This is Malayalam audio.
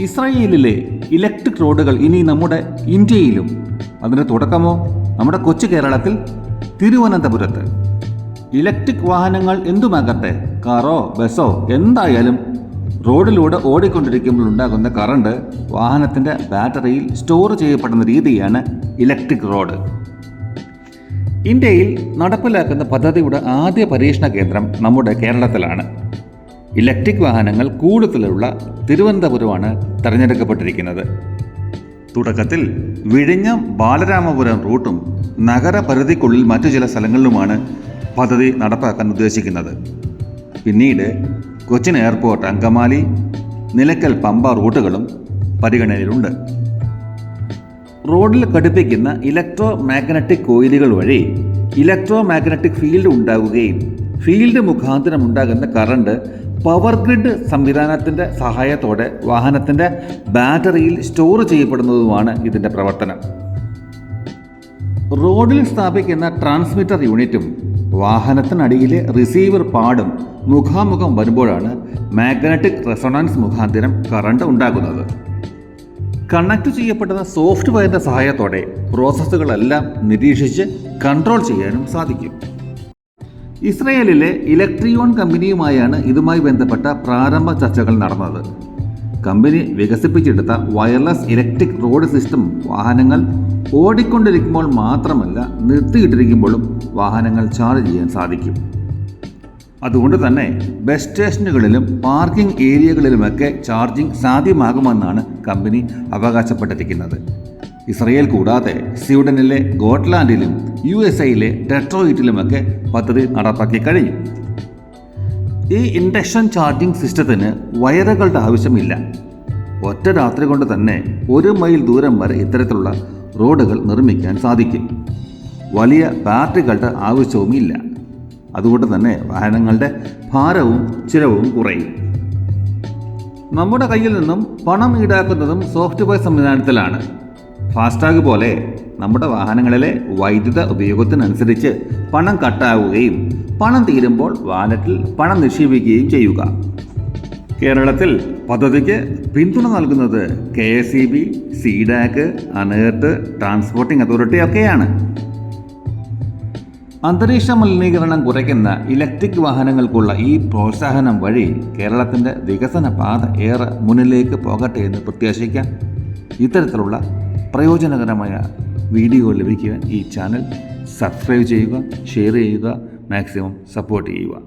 ഇസ്രായേലിലെ ഇലക്ട്രിക് റോഡുകൾ ഇനി നമ്മുടെ ഇന്ത്യയിലും. അതിന് തുടക്കമോ? നമ്മുടെ കൊച്ചു കേരളത്തിൽ തിരുവനന്തപുരത്ത്. ഇലക്ട്രിക് വാഹനങ്ങൾ എന്തുമാകട്ടെ? കാറോ ബസ്സോ എന്തായാലും റോഡിലൂടെ ഓടിക്കൊണ്ടിരിക്കുമ്പോൾ ഉണ്ടാകുന്ന കറണ്ട് വാഹനത്തിന്റെ ബാറ്ററിയിൽ സ്റ്റോർ ചെയ്യപ്പെടുന്ന രീതിയാണ് ഇലക്ട്രിക് റോഡ്. ഇന്ത്യയിൽ നടപ്പിലാക്കുന്ന പദ്ധതിയുടെ ആദ്യ പരീക്ഷണ കേന്ദ്രം നമ്മുടെ കേരളത്തിലാണ്. ഇലക്ട്രിക് വാഹനങ്ങൾ കൂടുതലുള്ള തിരുവനന്തപുരമാണ് തിരഞ്ഞെടുക്കപ്പെട്ടിരിക്കുന്നത്. തുടക്കത്തിൽ വിഴിഞ്ഞം ബാലരാമപുരം റൂട്ടും നഗരപരിധിക്കുള്ളിൽ മറ്റു ചില സ്ഥലങ്ങളിലുമാണ് പദ്ധതി നടപ്പാക്കാൻ ഉദ്ദേശിക്കുന്നത്. പിന്നീട് കൊച്ചിൻ എയർപോർട്ട് അങ്കമാലി നിലക്കൽ പമ്പ റൂട്ടുകളും പരിഗണനയിലുണ്ട്. റോഡിൽ ഘടിപ്പിക്കുന്ന ഇലക്ട്രോ മാഗ്നറ്റിക് കോയിലുകൾ വഴി ഇലക്ട്രോ മാഗ്നറ്റിക് ഫീൽഡ് ഉണ്ടാകുകയും ഫീൽഡ് മുഖാന്തരം ഉണ്ടാകുന്ന കറണ്ട് പവർ ഗ്രിഡ് സംവിധാനത്തിന്റെ സഹായത്തോടെ വാഹനത്തിന്റെ ബാറ്ററിയിൽ സ്റ്റോർ ചെയ്യപ്പെടുന്നതുമാണ് ഇതിന്റെ പ്രവർത്തനം. റോഡിൽ സ്ഥാപിക്കുന്ന ട്രാൻസ്മിറ്റർ യൂണിറ്റും വാഹനത്തിനടിയിലെ റിസീവർ പാടും മുഖാമുഖം വരുമ്പോഴാണ് മാഗ്നറ്റിക് റെസൊണൻസ് മുഖാന്തരം കറണ്ട് ഉണ്ടാകുന്നത്. കണക്ട് ചെയ്യപ്പെട്ട സോഫ്റ്റ്വെയറിന്റെ സഹായത്തോടെ പ്രോസസ്സുകളെല്ലാം നിരീക്ഷിച്ച് കൺട്രോൾ ചെയ്യാനും സാധിക്കും. ഇസ്രയേലിലെ ഇലക്ട്രിയോൺ കമ്പനിയുമായാണ് ഇതുമായി ബന്ധപ്പെട്ട പ്രാരംഭ ചർച്ചകൾ നടന്നത്. കമ്പനി വികസിപ്പിച്ചെടുത്ത വയർലെസ് ഇലക്ട്രിക് റോഡ് സിസ്റ്റം വാഹനങ്ങൾ ഓടിക്കൊണ്ടിരിക്കുമ്പോൾ മാത്രമല്ല നിർത്തിയിട്ടിരിക്കുമ്പോഴും വാഹനങ്ങൾ ചാർജ് ചെയ്യാൻ സാധിക്കും. അതുകൊണ്ട് തന്നെ ബസ് സ്റ്റേഷനുകളിലും പാർക്കിംഗ് ഏരിയകളിലുമൊക്കെ ചാർജിംഗ് സാധ്യമാകുമെന്നാണ് കമ്പനി അവകാശപ്പെട്ടിരിക്കുന്നത്. ഇസ്രയേൽ കൂടാതെ സ്വീഡനിലെ ഗോട്ട്ലാൻഡിലും യു എസ് ഐയിലെ ഡെട്രോയിറ്റിലുമൊക്കെ പദ്ധതി നടപ്പാക്കി കഴിഞ്ഞു. ഈ ഇൻഡക്ഷൻ ചാർജിംഗ് സിസ്റ്റത്തിന് വയറുകളുടെ ആവശ്യമില്ല. ഒറ്റ രാത്രി കൊണ്ട് തന്നെ ഒരു മൈൽ ദൂരം വരെ ഇത്തരത്തിലുള്ള റോഡുകൾ നിർമ്മിക്കാൻ സാധിക്കും. വലിയ ബാറ്ററികളുടെ ആവശ്യവുമില്ല അതുകൊണ്ട് തന്നെ വാഹനങ്ങളുടെ ഭാരവും ചിലവും കുറയും. നമ്മുടെ കയ്യിൽ നിന്നും പണം ഈടാക്കുന്നതും സോഫ്റ്റ്വെയർ സംവിധാനത്തിലാണ്. ഫാസ്ടാഗ് പോലെ നമ്മുടെ വാഹനങ്ങളിലെ വൈദ്യുത ഉപയോഗത്തിനനുസരിച്ച് പണം കട്ടാവുകയും പണം തീരുമ്പോൾ വാലറ്റിൽ പണം നിക്ഷേപിക്കുകയും ചെയ്യുക. കേരളത്തിൽ പദ്ധതിക്ക് പിന്തുണ നൽകുന്നത് K S E B CDAC ANERT transporting authority ഒക്കെയാണ്. അന്തരീക്ഷ മലിനീകരണം കുറയ്ക്കുന്ന ഇലക്ട്രിക് വാഹനങ്ങൾക്കുള്ള ഈ പ്രോത്സാഹനം വഴി കേരളത്തിന്റെ വികസന പാത ഏറെ മുന്നിലേക്ക് പോകട്ടെ എന്ന് പ്രത്യാശിക്കാം. ഇത്തരത്തിലുള്ള പ്രയോജനകരമായ വീഡിയോ ലഭിക്കുവാൻ ഈ ചാനൽ സബ്സ്ക്രൈബ് ചെയ്യുക ഷെയർ ചെയ്യുക മാക്സിമം സപ്പോർട്ട് ചെയ്യുക.